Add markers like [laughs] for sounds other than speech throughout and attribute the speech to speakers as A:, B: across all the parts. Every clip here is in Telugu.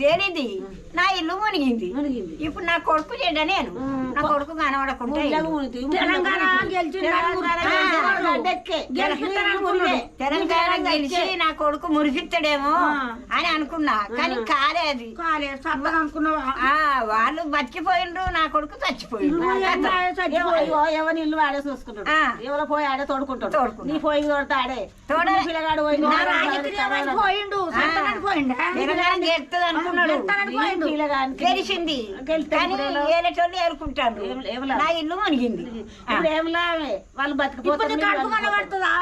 A: తేలింది నా ఇల్లు మునిగింది. ఇప్పుడు నా కొడుకు చెడ్డ నేను నా కొడుకు కనబడకుంటే
B: తెలంగాణ
A: గెలిచి నా కొడుకు మురిగిస్తాడేమో అని అనుకున్నా. కానీ కాలేదు వాళ్ళు బతికిపోయిండ్రు నా కొడుకు చచ్చిపోయిండు.
B: ఎవరి ఇల్లు ఆడే చూసుకుంటాడు.
A: ఆ.
B: ఎవరో పోయి ఆడే తోడుకుంటాడు. నీ పోయి తోడితే ఆడే.
A: తోడ-
B: నీ పిల్లగాడు పోయిండు. పోయిండా?
A: అనుకున్నాడు గెలిచింది
B: గెలిస్తే
A: కానీ
B: ఇప్పుడు ఎలా?
A: ఏలేటోళ్ళు ఏరుకుంటారు
B: ఏం- ఏం లాభం?
A: నా ఇల్లు మునిగింది.
B: ఇప్పుడు ఏం లాభమే వాళ్ళు కనబడుతుందా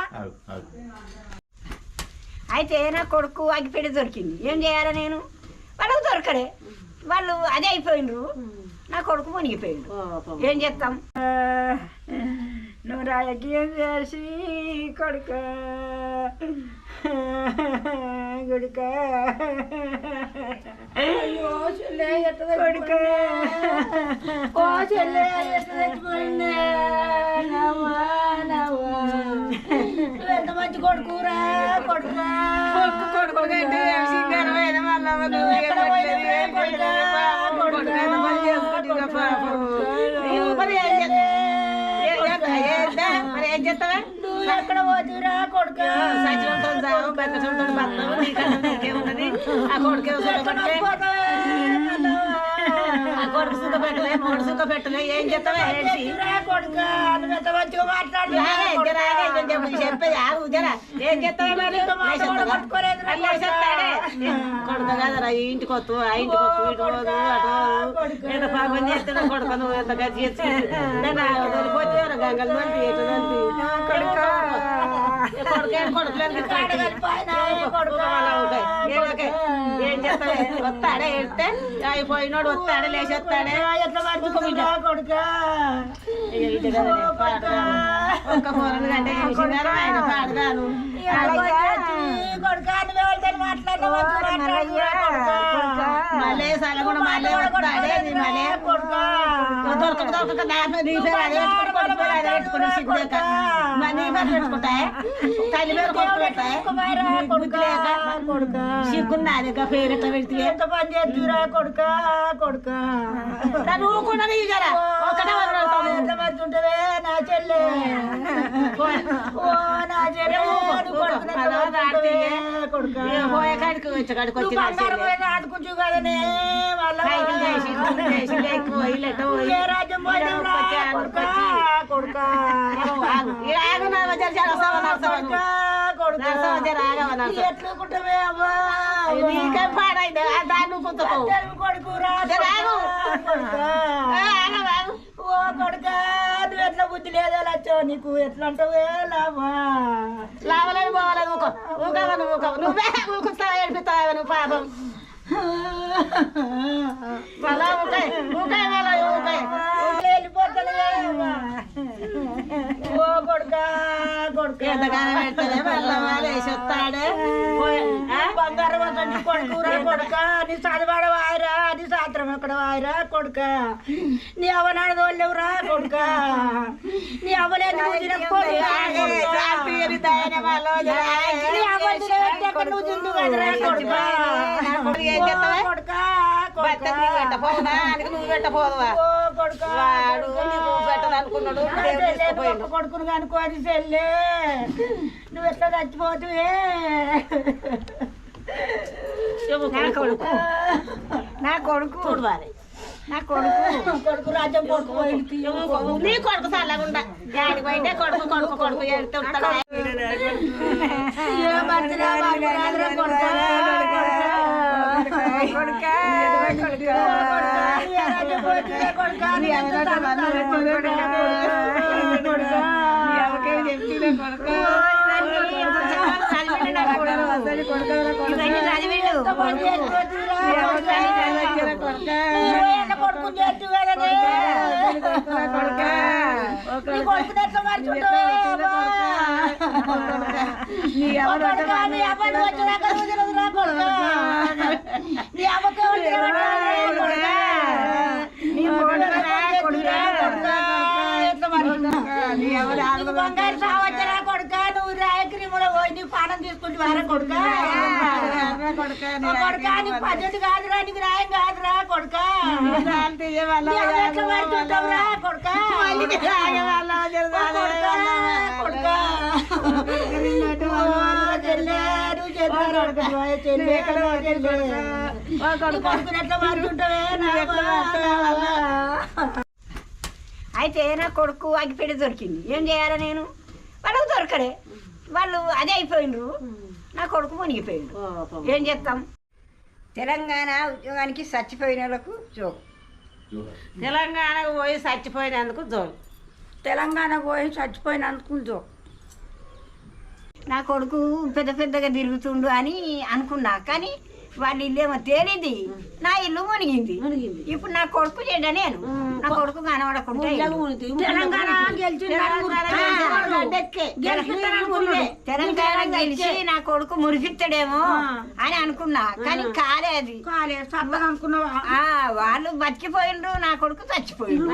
A: అయితే నా కొడుకు అగ్గిపెట్టి దొరికింది. ఏం చేయాలి నేను? వాళ్ళకు దొరకడే. వాళ్ళు అదే అయిపోయిండ్రు నా కొడుకు మునిగిపోయిండు. ఏం చేస్తాం? నువ్వు రాజకీయం చేసి కొడుక గుడిక.
B: ఓ చెల్లె ఎట్ట ఎంత మంచి కొడుకురా కొడుకురా
A: కొడుకు
B: కొడుకా
A: మరి ఏం చేస్తావు?
B: నువ్వు ఎక్కడ పోతురా
A: సచివంతో నీకేమున్నది ఆ కొడుకే చెప్పు- చెప్పేది ఆగు జరా. ఏం చేస్తావా మరి? లేచేస్తావా? అది లేచేస్తాడే. కొడుకు. కాదరా ఈ ఇంటికి వస్తు ఆ ఇంటికి వస్తు ఇటు పోదు అటు పోదు ఎంత పాపం చేస్తున్నా కొడుకు నువ్వు ఎంత గది చేసి [laughs] వదిలిపోతే గంగలు నంపి ఎటు నంపి కొడుకు. కొడుకేం కొడుకులేదు ఏం చేస్తావే వస్తాడే ఎడితే అయిపోయినోడు వస్తాడే? లేచేస్తాడే. ఒక్క ఫోన్ ఆయన
B: కొడుకా? నువ్వు మాట్లాడినావు
A: మళ్ళీ సలగుణ మళ్ళీ వస్తాడే మళ్ళీ. దొరకక దొరకక నా పేరు నీ పేరు అదే పెట్టుకుని పేరు అదే పెట్టుకుని సిగ్గులేక మరి నీ పేరు పెట్టుకుంటాయి తల్లి పేరు కొడుకు పెడతాయి బుద్ధి లేక.
B: కొడుకా.
A: సిగ్గున్నది ఇక పేరు ఎట్లా పెడితే?
B: ఎంత పని చేస్తురా కొడుకా కొడుకా.
A: నువ్వు కూడా నీ వరకు వెళ్తావు
B: ఎంత మంచి ఉంటదే నా చెల్లె? ఓ నా చెల్లె ఆడుకుంటూ కదనే వాళ్ళ రాజ్యం కొడుకా. ఎట్లుకుంటావే అవ్వా?
A: నీకే పాడైంది దాన్ని ఆగు.
B: కొడుకా. ఓ కొడుకా నువ్వు ఎట్లా బుద్ధి లేదా లచ్చో నీకు ఎట్లా అంటావే లాభా
A: లావలేదు పోవలేదు ఊకో. ఊకవ నువ్వు ఊకవ? నువ్వే ఊకుస్తావా ఏడిపిస్తావా నువ్వు పాపం? మళ్ళా ఊకాయ్ ఊకాయ్ మళ్ళా ఊకాయ్
B: వెళ్ళిపోతానే ఓ కొడుకా కొడుకా.
A: ఎంతగానో పెడతాడే మళ్ళా వాళ్ళు వేసి వస్తాడే.
B: కొడుకురా కొడుక నీ చదివాడ వాయరా నీ సాత్రం ఎక్కడ వాయరా కొడుక. నీ అవనాడు తోలేవురా కొడుక. నీ నువ్వు తినకపోదురా కొడుకా. నువ్వు
A: నువ్వు పెట్టపోదువా
B: ఓ కొడుకా,
A: వాడు
B: కొడుకా.
A: నీకు పెట్టదనుకున్నాడు
B: నా
A: దేవుడు
B: చెల్లె కొడుకును నువ్వు ఎట్లా చచ్చిపోతువే
A: నా కొడుకు. నా కొడుకు.
B: చూడవాలి.
A: నా కొడుకు.
B: కొడుకు రాజ్యం కొడుకు పోయింది.
A: నీ కొడుకు చల్లగుండా డాడీ పోయింటే కొడుకు కొడుకు కొడుకు ఏడుతూ ఉంటాడు.
B: ఏ భర్తరా బాబు రాదురా కొడుకా.
A: కొడుకా, కొడుకా.
B: బంగారు సావచ్చరా కొడుకా నువ్వు రాయక్రీములో పోయి నీ పానం తీసుకుంటూ వారా కొడుకా
A: కొడుకా
C: ఓ కొడుకా నీకు పద్ధతి కాదురా నీకు కాదురా కొడుకా. అయితే నా కొడుకు అగ్గిపెట్టి దొరికింది. ఏం చేయాలి నేను? వాళ్ళకు దొరకడే వాళ్ళు అదే అయిపోయినరు. నా కొడుకు మునిగిపోయిండు. ఏం చేస్తాం? తెలంగాణ ఉద్యోగానికి చచ్చిపోయిన వాళ్ళకు జోక్
A: తెలంగాణకు పోయి చచ్చిపోయినందుకు జోలు
C: తెలంగాణ పోయి చచ్చిపోయినందుకు జోక్ నా కొడుకు పెద్ద పెద్దగా తిరుగుతుండు అని అనుకున్నా కానీ వాళ్ళ ఇల్లేమో తేలింది. నా ఇల్లు మునిగింది.
A: మునిగింది.
C: ఇప్పుడు నా కొడుకు చెడ్డ నేను. నా కొడుకు కనబడకుండా తెలంగాణ గెలిచి నా కొడుకు మురిపిస్తాడేమో అని అనుకున్నా. కానీ కాలేదు. ఆ, వాళ్ళు బతికిపోయిండ్రు. నా కొడుకు చచ్చిపోయిండు.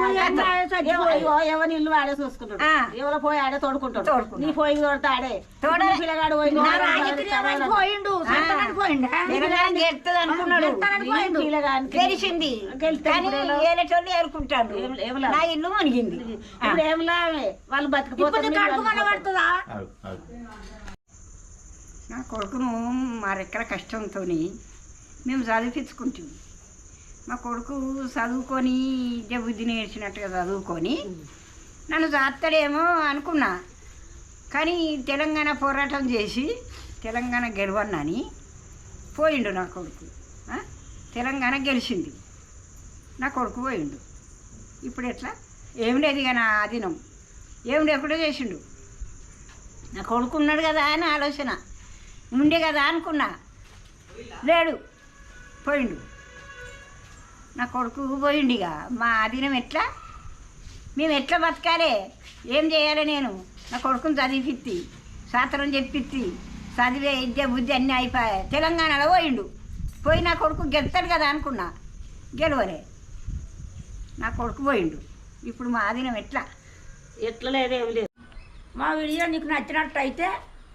A: ఎవరి ఇల్లు ఆడే చూసుకుంటాడు. ఎవరో పోయి ఆడే తోడుకుంటాడు. నీ పోయి తోడతా ఆడే.
C: తోడ-
A: పిల్లగాడు
C: పోయిండు.
A: గెలిస్తే
C: కానీ? ఏలేటోళ్ళు ఏరుకుంటాడు
A: ఏం- ఏం లాభం?
C: నా ఇల్లు మునిగింది.
A: ఇప్పుడు ఏం లాభమే వాళ్ళు బతికిపోతారు
C: నా కొడుకును మా రెక్కల కష్టంతో మేము చదివించుకుంటాం మా కొడుకు చదువుకొని బుద్ధి నేర్చినట్టుగా చదువుకొని నన్ను చేస్తాడేమో అనుకున్నా. కానీ తెలంగాణ పోరాటం చేసి తెలంగాణ గెలవన్నని పోయిండు నా కొడుకు. తెలంగాణ గెలిచింది. నా కొడుకు పోయిండు. ఇప్పుడు ఎట్లా? ఏం లేదు ఇక నా ఆధీనం ఏం లేకుండా చేసిండు. నా కొడుకు ఉన్నాడు కదా అని ఆలోచన. ఉండే కదా అనుకున్నా. లేడు. పోయిండు. నా కొడుకు పోయిండు ఇక. మా ఆధీనం ఎట్లా? మేము ఎట్లా బతకాలి? ఏం చేయాలి నేను? నా కొడుకుని చదివిపిత్తి. శాస్త్రం చెప్పిత్తి. చదివే విద్య బుద్ధి అన్నీ అయిపోయాయి తెలంగాణలో పోయిండు. పోయి నా కొడుకు గెలుతాడు కదా అనుకున్నా. గెలవలే. నా కొడుకు పోయిండు. ఇప్పుడు మా ఆధీనం ఎట్లా?
A: ఎట్లా లేదు ఏం లేదు.
C: మా వీడియో నీకు నచ్చినట్టు అయితే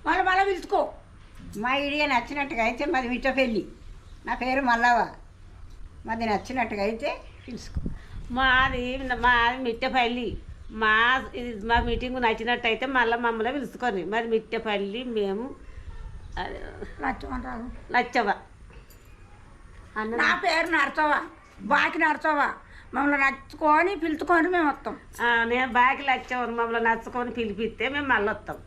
C: మళ్ళీ మళ్ళీ పిలుచుకో. మా వీడియో నచ్చినట్టుగా అయితే మాది మిట్టపల్లి నా పేరు మల్లవ మాది నచ్చినట్టుగా అయితే పిలుచుకో.
A: మాది మాది మిట్టపల్లి మా ఇది మా మీటింగ్ నచ్చినట్టయితే మళ్ళీ మమ్మల్ని పిలుచుకొని. మరి మిట్టపల్లి మేము అది,
C: నచ్చమంటారు
A: నచ్చవ అన్న
C: నా పేరు నడచవా బాకి నడచవా మమ్మల్ని నచ్చుకొని పిలుచుకొని మేము వస్తాం
A: నేను బాగా లచ్చవని మమ్మల్ని నచ్చుకొని పిలిపిస్తే మేము మళ్ళీ వస్తాం